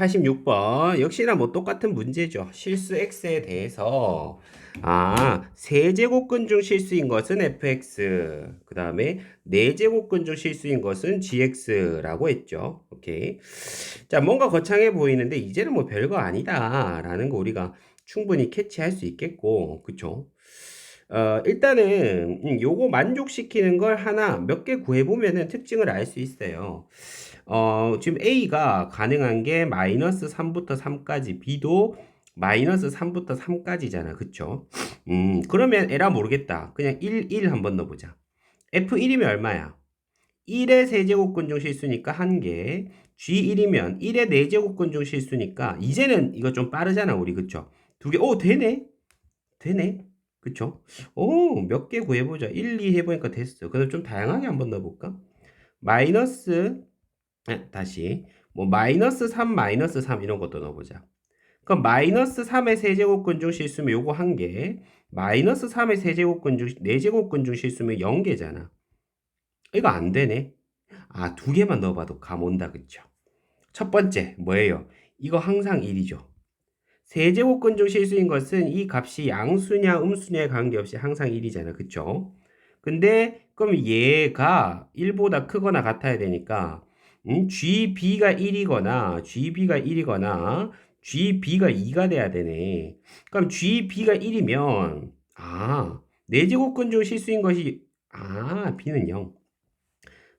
86번 역시나 뭐 똑같은 문제죠. 실수 x에 대해서 아 세제곱근 중 실수인 것은 fx 그 다음에 네제곱근 중 실수인 것은 gx라고 했죠. 오케이. 자 뭔가 거창해 보이는데 이제는 뭐 별거 아니다라는 거 우리가 충분히 캐치할 수 있겠고 그쵸? 어, 일단은 음, 요거 만족시키는 걸 하나 몇 개 구해 보면은 특징을 알 수 있어요. 어, 지금 A가 가능한 게 마이너스 3부터 3까지, B도 마이너스 3부터 3까지잖아. 그쵸? 음, 그러면 에라 모르겠다. 그냥 1, 1 한번 넣어보자. F1이면 얼마야? 1의 세제곱근 중 실수니까 1개. G1이면 1의 4제곱근 중 실수니까 이제는 이거 좀 빠르잖아. 우리 그쵸? 두 개. 오, 되네? 되네? 그쵸? 오, 몇 개 구해보자. 1, 2 해보니까 됐어. 그럼 좀 다양하게 한번 넣어볼까? 마이너스 아, 다시 뭐 마이너스 3 마이너스 3 이런 것도 넣어보자. 그럼 마이너스 3의 세제곱근 중 실수면 요거 한 개, 마이너스 3의 세제곱근 중 네제곱근 중 실수면 0개잖아. 이거 안 되네. 아, 두 개만 넣어봐도 감 온다, 그쵸? 첫 번째, 뭐예요? 이거 항상 1이죠. 세제곱근 중 실수인 것은 이 값이 양수냐 음수냐에 관계없이 항상 1이잖아, 그쵸? 근데 그럼 얘가 1보다 크거나 같아야 되니까 음, GB가 1이거나 GB가 1이거나 GB가 2가 돼야 되네. 그럼 GB가 1이면 아, 4제곱근 중 실수인 것이 아, B는 0.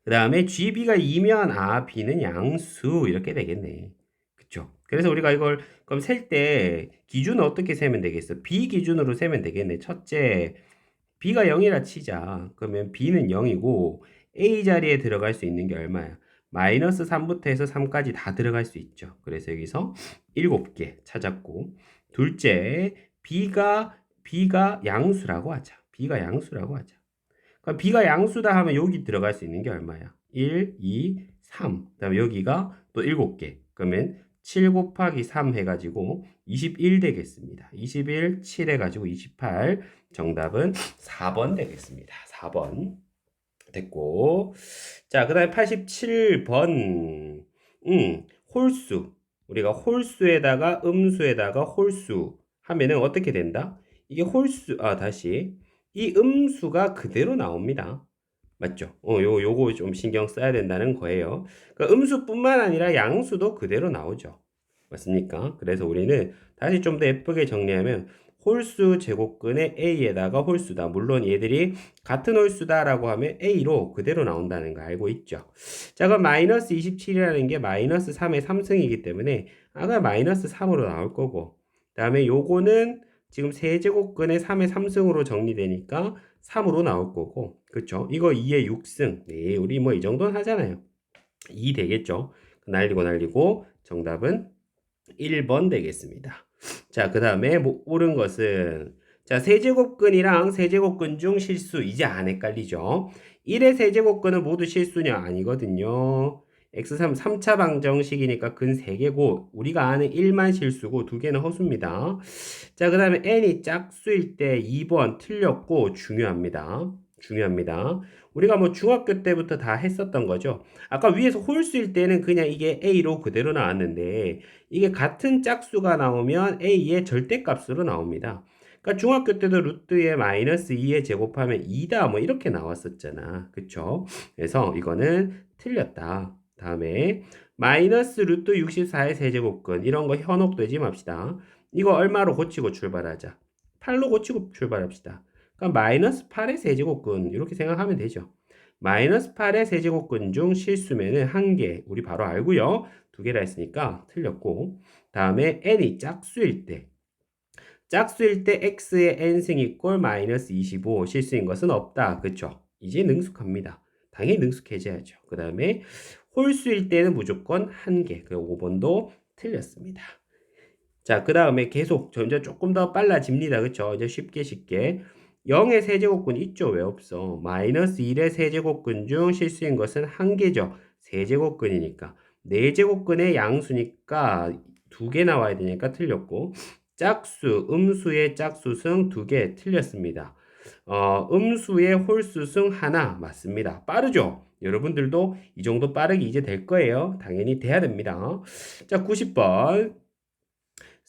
그 다음에 GB가 2면 아, B는 양수 이렇게 되겠네. 그쵸? 그래서 우리가 이걸 그럼 셀 때 기준을 어떻게 세면 되겠어? B 기준으로 세면 되겠네. 첫째, B가 0이라 치자. 그러면 B는 0이고 A 자리에 들어갈 수 있는 게 얼마야? 마이너스 3부터 해서 3까지 다 들어갈 수 있죠. 그래서 여기서 7개 찾았고 둘째 B가 B가 양수라고 하자. B가 양수라고 하자. 그럼 B가 양수다 하면 여기 들어갈 수 있는 게 얼마야? 1, 2, 3. 그다음에 여기가 또 7개. 그러면 7 곱하기 3 해가지고 21 되겠습니다. 21, 7 해가지고 28. 정답은 4번 되겠습니다. 4번. 됐고. 자, 그 다음에 87번. 음, 홀수. 우리가 홀수에다가 음수에다가 홀수 하면은 어떻게 된다? 이게 홀수, 아, 다시. 이 음수가 그대로 나옵니다. 맞죠? 어, 요, 요거 좀 신경 써야 된다는 거예요. 그러니까 음수뿐만 아니라 양수도 그대로 나오죠. 맞습니까? 그래서 우리는 다시 좀 더 예쁘게 정리하면 홀수 제곱근의 a에다가 홀수다. 물론 얘들이 같은 홀수다라고 하면 a로 그대로 나온다는 거 알고 있죠. 자, 그럼 마이너스 27이라는 게 마이너스 3의 3승이기 때문에 아까 마이너스 3으로 나올 거고 다음에 요거는 지금 세제곱근의 3의 3승으로 정리되니까 3으로 나올 거고 그쵸? 이거 2의 6승 네, 우리 뭐 이 정도는 하잖아요. 2 되겠죠? 날리고 날리고 정답은 1번 되겠습니다. 자, 그 다음에 뭐 옳은 것은 자, 세제곱근이랑 세제곱근 중 실수 이제 안 헷갈리죠. 1의 세제곱근은 모두 실수냐 아니거든요. x3 3차 방정식이니까 근 3개고 우리가 아는 1만 실수고 2개는 허수입니다. 자, 그 다음에 n이 짝수일 때 2번 틀렸고 중요합니다. 중요합니다. 우리가 뭐 중학교 때부터 다 했었던 거죠. 아까 위에서 홀수일 때는 그냥 이게 A로 그대로 나왔는데 이게 같은 짝수가 나오면 A의 절대값으로 나옵니다. 그러니까 중학교 때도 루트에 마이너스 2에 제곱하면 2다 뭐 이렇게 나왔었잖아. 그쵸? 그래서 이거는 틀렸다. 다음에 마이너스 루트 64의 세제곱근 이런 거 현혹되지 맙시다. 이거 얼마로 고치고 출발하자. 8로 고치고 출발합시다. 그럼 마이너스 8의 세제곱근 이렇게 생각하면 되죠. 마이너스 8의 세제곱근 중 실수면은 한 개, 우리 바로 알고요. 두 개라 했으니까 틀렸고 다음에 n이 짝수일 때 짝수일 때 x의 n승 이 꼴 마이너스 25 실수인 것은 없다. 그쵸? 이제 능숙합니다. 당연히 능숙해져야죠. 그 다음에 홀수일 때는 무조건 한 개. 그 5번도 틀렸습니다. 자, 그 다음에 계속 점점 조금 더 빨라집니다. 그쵸? 이제 쉽게 쉽게 0의 세제곱근 있죠? 왜 없어? 마이너스 1의 세제곱근 중 실수인 것은 한 개죠. 세제곱근이니까. 4제곱근의 양수니까 두 개 나와야 되니까 틀렸고 짝수, 음수의 짝수승 두 개 틀렸습니다. 어, 음수의 홀수승 하나 맞습니다. 빠르죠? 여러분들도 이 정도 빠르게 이제 될 거예요. 당연히 돼야 됩니다. 자, 90번.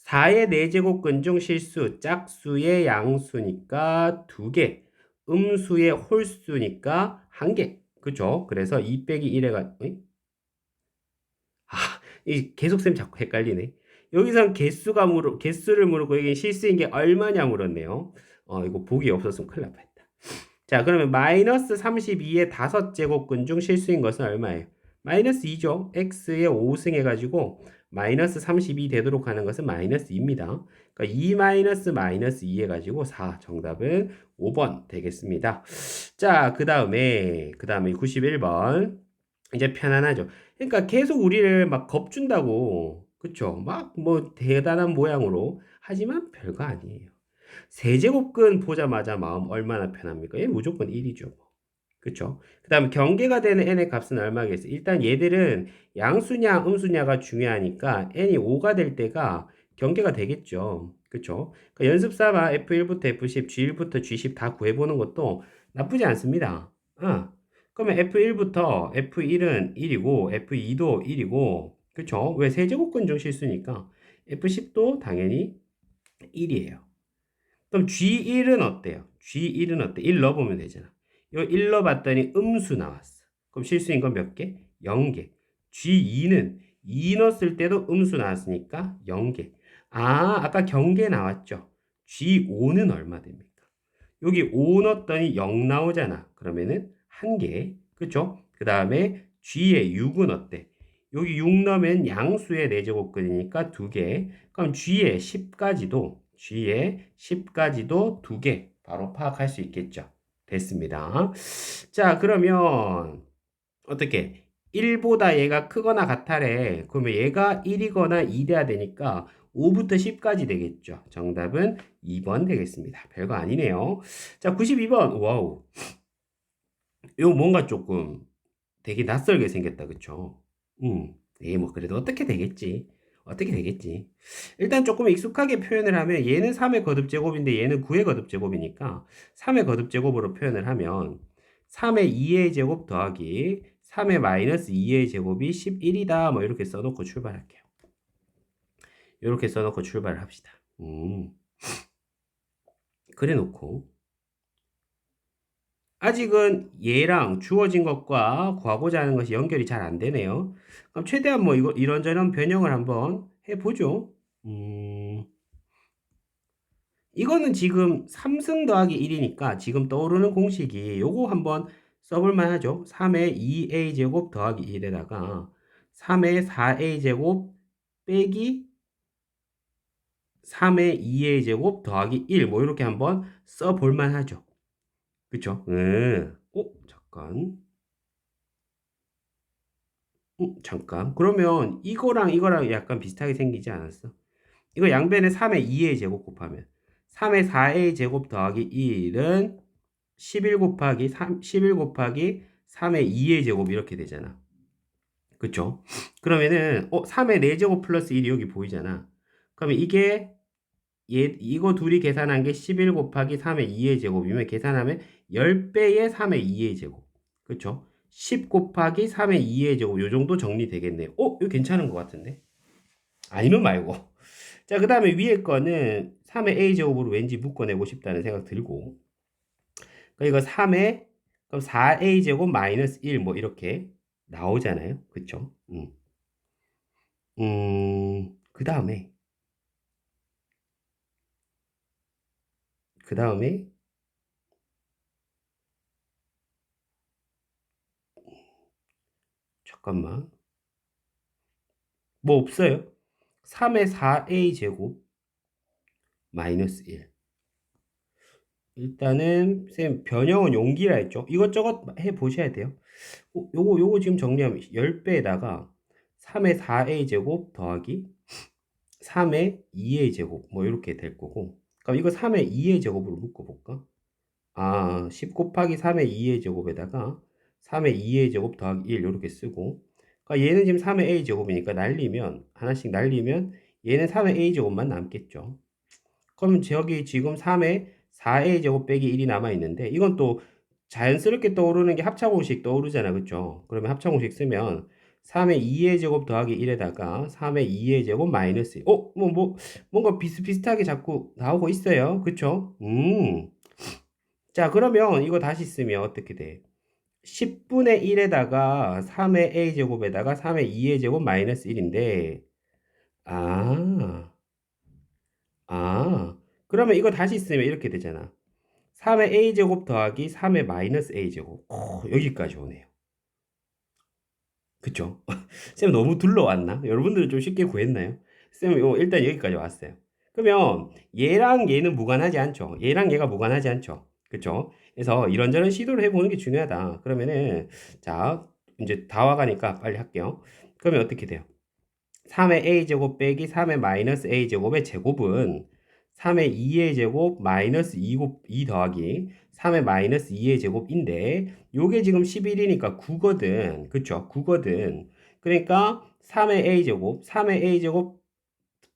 4의 4제곱근 중 실수, 짝수의 양수니까 2개, 음수의 홀수니까 1개. 그죠? 그래서 2 빼기 1에가, 아, 이 계속 쌤 자꾸 헷갈리네. 여기선 개수가 물어, 개수를 물었고, 여기 실수인 게 얼마냐 물었네요. 어, 이거 보기 없었으면 큰일 날 뻔했다. 자, 그러면 마이너스 32의 5제곱근 중 실수인 것은 얼마예요? 마이너스 2죠. x에 5승 해가지고 마이너스 32 되도록 하는 것은 마이너스 2입니다. 그러니까 2 마이너스 마이너스 2 해가지고 4. 정답은 5번 되겠습니다. 자, 그 다음에, 그 다음에 91번. 이제 편안하죠. 그러니까 계속 우리를 막 겁준다고. 그쵸? 막 뭐 대단한 모양으로. 하지만 별거 아니에요. 세제곱근 보자마자 마음 얼마나 편합니까? 얘 무조건 1이죠. 그쵸? 그 다음 경계가 되는 n의 값은 얼마겠어요? 일단 얘들은 양수냐 음수냐가 중요하니까 n이 5가 될 때가 경계가 되겠죠. 그쵸? 그러니까 연습 삼아 F1부터 F10, G1부터 G10 다 구해보는 것도 나쁘지 않습니다. 어. 그러면 F1부터 F1은 1이고 F2도 1이고 그쵸? 왜 세제곱근 중 실수니까 F10도 당연히 1이에요. 그럼 G1은 어때요? G1은 어때? 1 넣어보면 되잖아. 요1 넣어봤더니 음수 나왔어. 그럼 실수인 건 몇 개? 0개. G2는 2 넣었을 때도 음수 나왔으니까 0개. 아, 아까 경계 나왔죠? G5는 얼마 됩니까? 여기 5 넣었더니 0 나오잖아. 그러면은 1개. 그쵸? 그 다음에 G의 6은 어때? 여기 6 넣으면 양수의 4제곱근이니까 2개. 그럼 G의 10까지도 G의 10까지도 2개 바로 파악할 수 있겠죠. 됐습니다. 자, 그러면 어떻게 1보다 얘가 크거나 같아래. 그러면 얘가 1이거나 2돼야 되니까 5부터 10까지 되겠죠. 정답은 2번 되겠습니다. 별거 아니네요. 자, 92번. 와우. 이거 뭔가 조금 되게 낯설게 생겼다. 그쵸? 음. 예, 뭐 그래도 어떻게 되겠지. 어떻게 되겠지? 일단 조금 익숙하게 표현을 하면 얘는 3의 거듭 제곱인데 얘는 9의 거듭 제곱이니까 3의 거듭 제곱으로 표현을 하면 3의 2의 제곱 더하기 3의 마이너스 2의 제곱이 11이다. 뭐 이렇게 써놓고 출발할게요. 이렇게 써놓고 출발을 합시다. 음. 그래 놓고 아직은 얘랑 주어진 것과 구하고자 하는 것이 연결이 잘 안 되네요. 그럼 최대한 뭐 이거 이런저런 변형을 한번 해보죠. 음, 이거는 지금 3승 더하기 1이니까 지금 떠오르는 공식이 요거 한번 써볼만 하죠. 3의 2a 제곱 더하기 1에다가 3의 4a 제곱 빼기 3의 2a 제곱 더하기 1 뭐 이렇게 한번 써볼만 하죠. 그쵸? 음. 어, 잠깐. 음, 잠깐. 그러면 이거랑 이거랑 약간 비슷하게 생기지 않았어? 이거 양변에 3의 2의 제곱 곱하면 3의 4의 제곱 더하기 1은 11 곱하기 3, 11 곱하기 3의 2의 제곱 이렇게 되잖아. 그쵸? 그러면은 어, 3의 4제곱 플러스 1이 여기 보이잖아. 그러면 이게 얘, 이거 둘이 계산한 게 11 곱하기 3의 2의 제곱이면 계산하면 10배의 3의 2의 제곱. 그쵸? 10 곱하기 3의 2의 제곱. 요 정도 정리되겠네요. 어? 이거 괜찮은 것 같은데? 아니면 말고. 자, 그 다음에 위에 거는 3의 a 제곱으로 왠지 묶어내고 싶다는 생각 들고. 그러니까 이거 3의 그럼 4a 제곱 마이너스 1 뭐 이렇게 나오잖아요. 그쵸? 음. 음, 그 다음에 그 다음에 잠깐만. 뭐 없어요? 3의 4a 제곱 마이너스 1 일단은 쌤 변형은 용기라 했죠? 이것저것 해 보셔야 돼요. 어, 요거 요거 지금 정리하면 10배에다가 3의 4a 제곱 더하기 3의 2a 제곱 뭐 이렇게 될 거고 그럼 이거 3의 2의 제곱으로 묶어볼까? 아, 10 곱하기 3의 2의 제곱에다가 3의 2의 제곱 더하기 1 이렇게 쓰고 그러니까 얘는 지금 3의 a 제곱이니까 날리면 하나씩 날리면 얘는 3의 a 제곱만 남겠죠. 그럼 저기 지금 3의 4a 제곱 빼기 1이 남아 있는데 이건 또 자연스럽게 떠오르는 게 합차공식 떠오르잖아. 그쵸? 그러면 합차공식 쓰면 3의 2의 제곱 더하기 1에다가 3의 2의 제곱 마이너스 1. 어? 뭐, 뭐, 뭔가 비슷비슷하게 자꾸 나오고 있어요. 그쵸? 음. 자, 그러면 이거 다시 쓰면 어떻게 돼? 10분의 1에다가 3의 a 제곱에다가 3의 2의 제곱 마이너스 1인데, 아, 아, 그러면 이거 다시 쓰면 이렇게 되잖아. 3의 a 제곱 더하기 3의 마이너스 a 제곱. 오, 여기까지 오네요. 그쵸? 쌤 너무 둘러왔나? 여러분들은 좀 쉽게 구했나요? 쌤 이거 일단 여기까지 왔어요. 그러면 얘랑 얘는 무관하지 않죠? 얘랑 얘가 무관하지 않죠? 그쵸? 그래서 이런저런 시도를 해보는 게 중요하다. 그러면은 자 이제 다 와가니까 빨리 할게요. 그러면 어떻게 돼요? 3의 a 제곱 빼기 3의 마이너스 a 제곱의 제곱은 3의 2의 제곱 마이너스 2, 곱, 2 더하기 3의 마이너스 2의 제곱인데 요게 지금 11이니까 9거든. 그쵸? 9거든. 그러니까 3의 a 제곱, 3의 a 제곱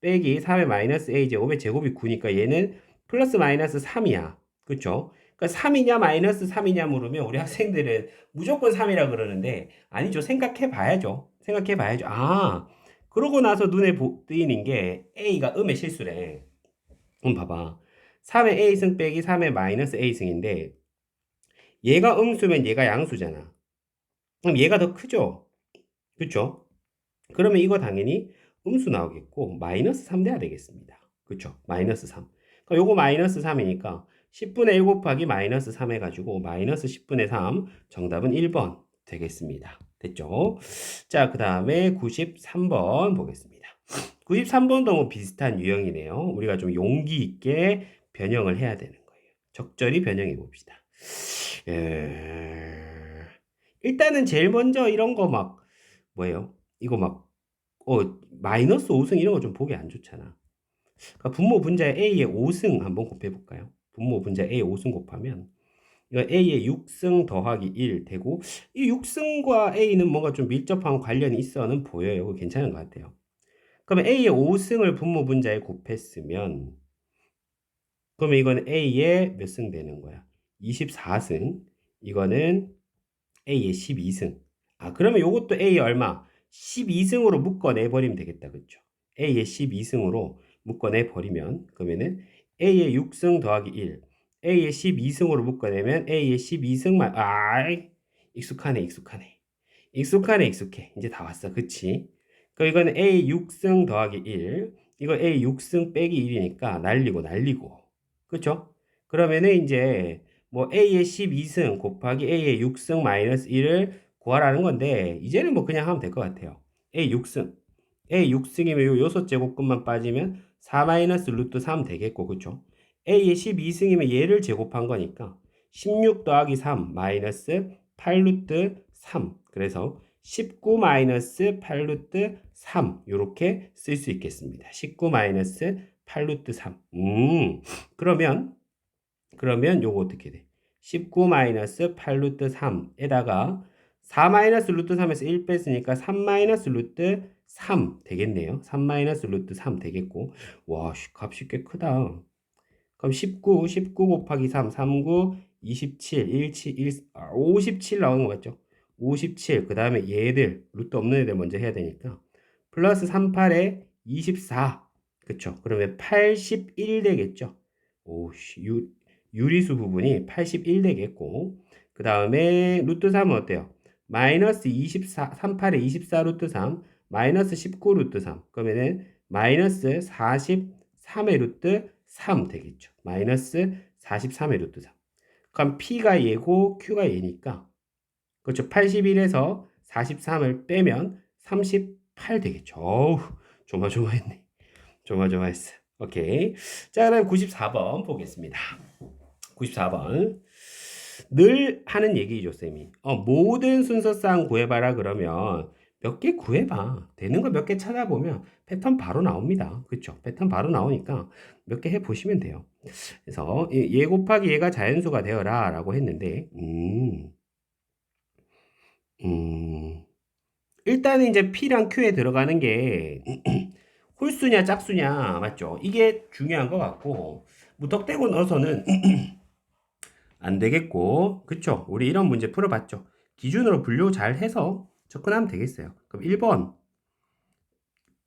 빼기 3의 마이너스 a 제곱의 제곱이 9니까 얘는 플러스 마이너스 3이야. 그쵸? 그러니까 3이냐 마이너스 3이냐 물으면 우리 학생들은 무조건 3이라 그러는데 아니죠. 생각해 봐야죠. 생각해 봐야죠. 아, 그러고 나서 눈에 보, 뜨이는 게 a가 음의 실수래. 그럼 봐봐. 3의 a승 빼기 3의 마이너스 a승인데 얘가 음수면 얘가 양수잖아. 그럼 얘가 더 크죠? 그쵸? 그러면 이거 당연히 음수 나오겠고 마이너스 3 돼야 되겠습니다. 그쵸? 마이너스 3. 그러니까 요거 마이너스 3이니까 10분의 1 곱하기 마이너스 3 해가지고 마이너스 10분의 3 정답은 1번 되겠습니다. 됐죠? 자, 그 다음에 93번 보겠습니다. 93번도 뭐 비슷한 유형이네요. 우리가 좀 용기 있게 변형을 해야 되는 거예요. 적절히 변형해 봅시다. 에... 일단은 제일 먼저 이런 거 막 뭐예요? 이거 막 어, 마이너스 5승 이런 거 좀 보기 안 좋잖아. 그러니까 분모 분자에 A의 5승 한번 곱해 볼까요? 분모 분자 A의 5승 곱하면 이거 A의 6승 더하기 1 되고 이 6승과 A는 뭔가 좀 밀접한 관련이 있어는 보여요. 괜찮은 것 같아요. 그러면 A의 5승을 분모 분자에 곱했으면 그러면 이건 A의 몇승 되는 거야? 24승. 이거는 A의 12승. 아, 그러면 이것도 A 얼마? 12승으로 묶어내 버리면 되겠다. 그렇죠? A의 12승으로 묶어내 버리면 그러면은 A의 6승 더하기 1. A의 12승으로 묶어내면 A의 12승만 아, 익숙하네, 익숙하네. 익숙하네, 익숙해. 이제 다 왔어. 그치? 그 이거는 A 6승 더하기 1. 이거 A 6승 빼기 1이니까 날리고 날리고. 그쵸? 그러면은 이제 뭐 A의 12승 곱하기 A의 6승 마이너스 1을 구하라는 건데 이제는 뭐 그냥 하면 될 것 같아요. A 6승. A 6승이면 요 요소 제곱근만 빠지면 4 마이너스 루트 3 되겠고 그쵸? A의 12승이면 얘를 제곱한 거니까 16 더하기 3 마이너스 8 루트 3 그래서 19 마이너스 8 루트 3 이렇게 쓸 수 있겠습니다. 19 마이너스 8 루트 3 음, 그러면 그러면 요거 어떻게 돼? 19 마이너스 8 루트 3에다가 4 마이너스 루트 3에서 1 뺐으니까 3 마이너스 루트 3 되겠네요. 3 마이너스 루트 3 되겠고 와 값이 꽤 크다. 그럼 19, 19 곱하기 3, 39, 27, 17, 1, 아, 57 나오는 거 맞죠? 57, 그 다음에 얘들, 루트 없는 애들 먼저 해야 되니까 플러스 38에 24 그쵸? 그러면 81 되겠죠? 오씨 유, 유리수 부분이 81 되겠고 그 다음에 루트 3은 어때요? 마이너스 24, 38에 24 루트 3 마이너스 19 루트 3 그러면은 마이너스 43의 루트 3 되겠죠. 마이너스 43의 루트 3. 그럼 P가 얘고 Q가 얘니까 그렇죠. 81에서 43을 빼면 38 되겠죠. 어우, 조마조마했네. 조마조마했어. 오케이. 자, 그럼 94번 보겠습니다. 94번. 늘 하는 얘기죠, 쌤이. 어, 모든 순서상 구해봐라 그러면 몇 개 구해봐. 되는 거 몇 개 찾아보면 패턴 바로 나옵니다. 그렇죠? 패턴 바로 나오니까 몇 개 해보시면 돼요. 그래서 얘 곱하기 얘가 자연수가 되어라 라고 했는데 음, 음, 일단은 이제 P랑 Q에 들어가는 게 홀수냐 짝수냐 맞죠? 이게 중요한 것 같고 무턱대고 넣어서는 안 되겠고, 그쵸? 우리 이런 문제 풀어봤죠? 기준으로 분류 잘 해서 접근하면 되겠어요. 그럼 1번.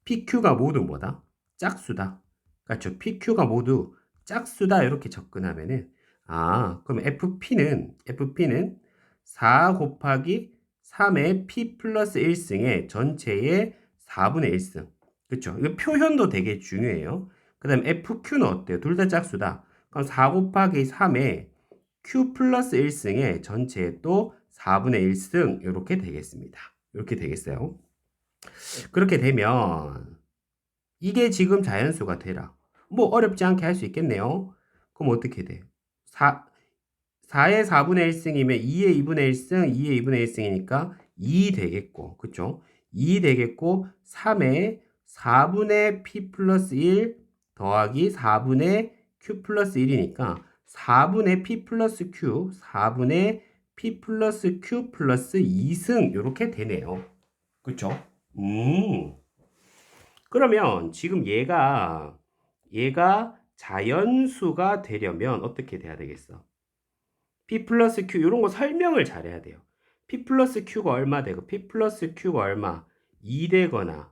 PQ가 모두 뭐다? 짝수다. 그렇죠? PQ가 모두 짝수다. 이렇게 접근하면은, 아, 그럼 FP는, FP는 4 곱하기 3의 P 플러스 1승의 전체의 4분의 1승. 그쵸? 이거 표현도 되게 중요해요. 그 다음 FQ는 어때요? 둘 다 짝수다. 그럼 4 곱하기 3의 Q 플러스 1승의 전체의 또 4분의 1승 이렇게 되겠습니다. 이렇게 되겠어요. 그렇게 되면 이게 지금 자연수가 되라. 뭐 어렵지 않게 할 수 있겠네요. 그럼 어떻게 돼? 4, 4의 4분의 1승이면 2의 2분의 1승, 2의 2분의 1승이니까 2 되겠고, 그쵸? 2 되겠고, 3의 4분의 p 플러스 1 더하기 4분의 q 플러스 1이니까 4분의 p 플러스 q, 4분의 p 플러스 q 플러스 2승 이렇게 되네요. 그쵸? 음. 그러면 지금 얘가 얘가 자연수가 되려면 어떻게 돼야 되겠어? p 플러스 q 이런 거 설명을 잘해야 돼요. p 플러스 q가 얼마 되고 p 플러스 q가 얼마 2 되거나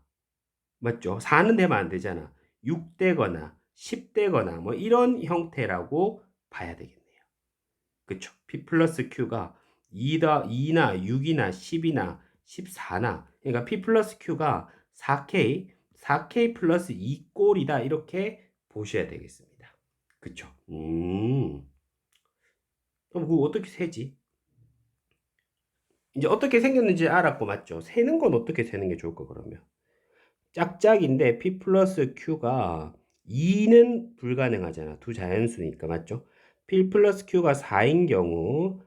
맞죠? 4는 되면 안 되잖아. 6 되거나 10 되거나 뭐 이런 형태라고 봐야 되겠네요. 그쵸? p 플러스 q가 2다 2나 6이나 10이나 14나 그러니까 p 플러스 q가 4k 4k 플러스 2꼴이다 이렇게 보셔야 되겠습니다. 그쵸? 음. 그럼 그거 어떻게 세지? 이제 어떻게 생겼는지 알았고 맞죠? 세는 건 어떻게 세는 게 좋을까 그러면? 짝짝인데 p 플러스 q가 2는 불가능하잖아. 두 자연수니까 맞죠? p 플러스 q가 4인 경우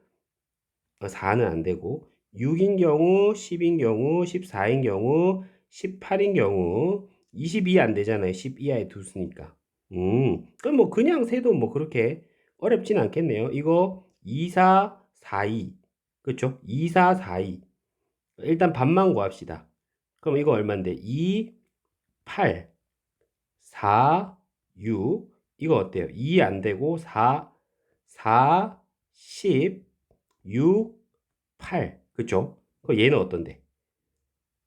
4는 안 되고 6인 경우, 10인 경우, 14인 경우, 18인 경우 22 안 되잖아요. 10 이하의 두 수니까. 음, 그럼 뭐 그냥 세도 뭐 그렇게 어렵진 않겠네요. 이거 2, 4, 4, 2. 그렇죠? 2, 4, 4, 2. 일단 반만 구합시다. 그럼 이거 얼마인데? 2, 8, 4, 6. 이거 어때요? 2 안 되고 4, 4, 10, 6, 8. 그쵸? 그 얘는 어떤데?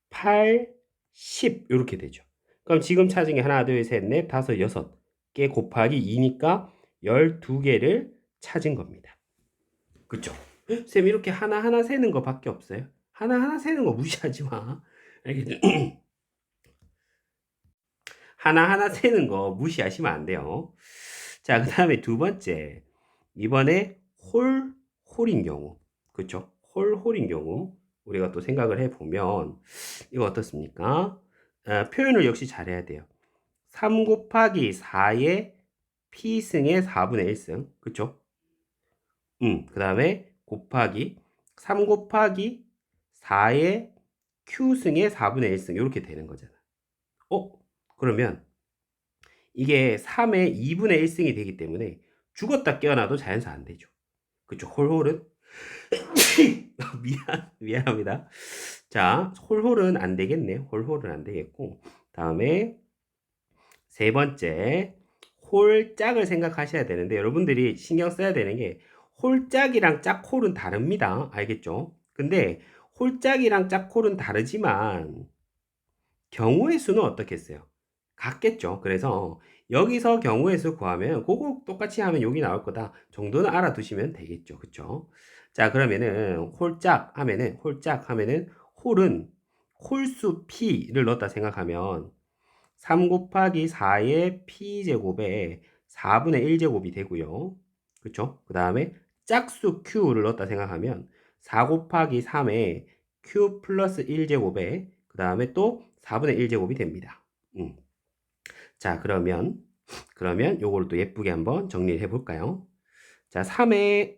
8, 10 이렇게 되죠. 그럼 지금 찾은 게 하나, 둘, 셋, 넷, 다섯, 여섯 개 곱하기 2니까 12개를 찾은 겁니다. 그쵸? 쌤 이렇게 하나하나 세는 거 밖에 없어요. 하나하나 세는 거 무시하지 마. 알겠죠? 하나하나 세는 거 무시하시면 안 돼요. 자, 그 다음에 두 번째. 이번에 홀, 홀인 경우. 그쵸? 홀, 홀인 경우. 우리가 또 생각을 해보면, 이거 어떻습니까? 아, 표현을 역시 잘해야 돼요. 3 곱하기 4의 p승의 4분의 1승. 그쵸? 음, 그 다음에 곱하기 3 곱하기 4의 q승의 4분의 1승. 이렇게 되는 거잖아. 어? 그러면 이게 3의 2분의 1승이 되기 때문에 죽었다 깨어나도 자연수 안 되죠. 그쵸? 홀홀은 미안 미안합니다. 자, 홀홀은 안 되겠네. 홀홀은 안 되겠고 다음에 세 번째 홀짝을 생각하셔야 되는데 여러분들이 신경 써야 되는 게 홀짝이랑 짝홀은 다릅니다. 알겠죠? 근데 홀짝이랑 짝홀은 다르지만 경우의 수는 어떻겠어요? 같겠죠. 그래서 여기서 경우의 수 구하면 그거 똑같이 하면 여기 나올 거다 정도는 알아두시면 되겠죠. 그쵸? 자 그러면은 홀짝 하면은 홀짝 하면은 홀은 홀수 p를 넣었다 생각하면 3 곱하기 4의 p제곱에 4분의 1제곱이 되고요. 그쵸? 그 다음에 짝수 q를 넣었다 생각하면 4 곱하기 3의 q 플러스 1제곱에 그 다음에 또 4분의 1제곱이 됩니다. 음. 자, 그러면, 그러면 요거를 또 예쁘게 한번 정리를 해볼까요? 자, 3의,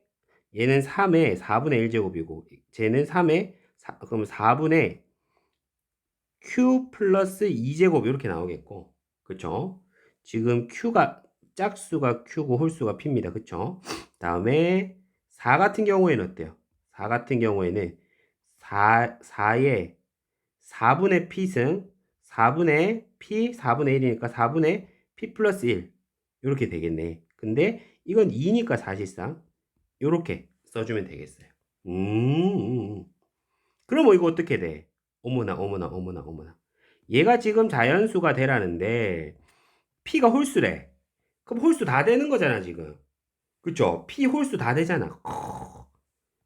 얘는 3의 4분의 1제곱이고, 쟤는 3의, 4, 그럼 4분의 q 플러스 2제곱 이렇게 나오겠고, 그쵸? 지금 q가, 짝수가 q고 홀수가 p입니다. 그쵸? 다음에 4 같은 경우에는 어때요? 4 같은 경우에는 4, 4의 4분의 p승 4분의 p 4분의 1이니까 4분의 p 플러스 1 이렇게 되겠네. 근데 이건 2니까 사실상 요렇게 써주면 되겠어요. 음. 그럼 뭐 이거 어떻게 돼? 어머나, 어머나, 어머나, 어머나. 얘가 지금 자연수가 되라는데, P가 홀수래. 그럼 홀수 다 되는 거잖아, 지금. 그쵸? P 홀수 다 되잖아.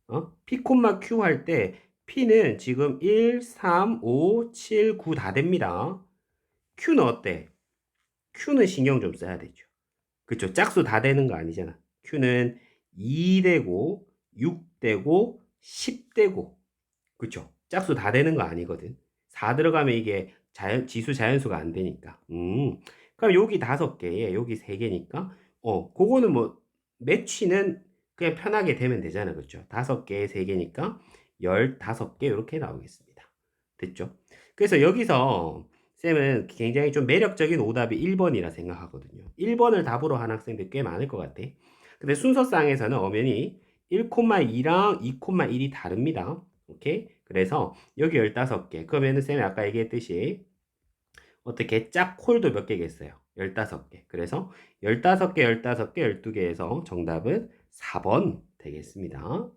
어? P, Q 할 때, P는 지금 1, 3, 5, 7, 9 다 됩니다. Q는 어때? Q는 신경 좀 써야 되죠. 그쵸? 짝수 다 되는 거 아니잖아. Q는 2 되고, 6 되고, 10 되고. 그쵸? 짝수 다 되는 거 아니거든. 4 들어가면 이게 자연, 지수 자연수가 안 되니까. 음. 그럼 여기 다섯 개에 여기 세 개니까, 어, 그거는 뭐, 매치는 그냥 편하게 되면 되잖아. 그쵸? 다섯 개에 세 개니까, 열다섯 개 이렇게 나오겠습니다. 됐죠? 그래서 여기서 쌤은 굉장히 좀 매력적인 오답이 1번이라 생각하거든요. 1번을 답으로 한 학생들 꽤 많을 것 같아. 근데 순서상에서는 엄연히 1,2랑 2,1이 다릅니다. 오케이? 그래서 여기 15개. 그러면은 쌤이 아까 얘기했듯이 어떻게 짝콜도 몇 개겠어요? 15개. 그래서 15개, 15개, 12개에서 정답은 4번 되겠습니다.